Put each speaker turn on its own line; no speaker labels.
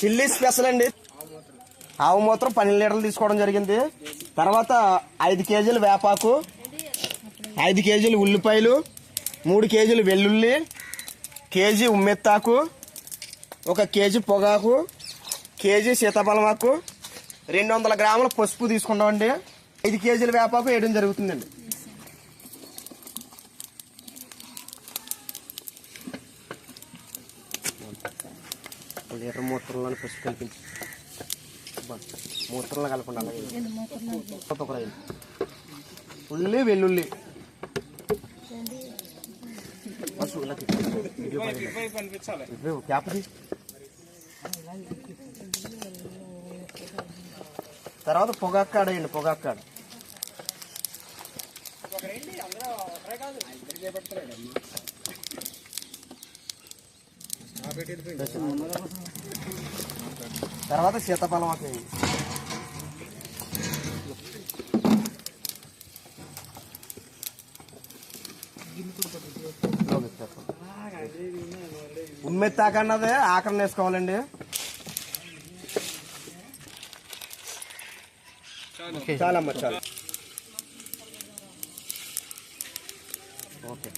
Chilli special అండి. ఆవు మూత్రం పన్నెండు లీటర్లు తీసుకోవడం జరిగింది. తర్వాత ఐదు కేజీలు వేపాకు ఐదు కేజీలు ఉల్లిపాయలు మూడు కేజీలు వెల్లుల్లి కేజీ ఉమ్మెత్తాకు ఒక కేజీ పొగాకు కేజీ సీతాఫలమాకు రెండు వందల గ్రాముల పసుపు తీసుకుంటామండి ఐదు కేజీల వేపాకు వేయడం జరుగుతుందండి. లీటర్ మూత్రంలో పసుపు కల్పించి మూత్రంలో కలపండి అలాగే ఒక రైలు. ఉల్లి వెల్లుల్లి పసుపు ఇలా తిప్పు. వీడియో పని. తర్వాత సీతాఫలం ఆకు వేయండి ఉమ్మెత్తాక అన్నది ఆకరణ వేసుకోవాలండి. చాలమ్మా చాలు. ఓకే.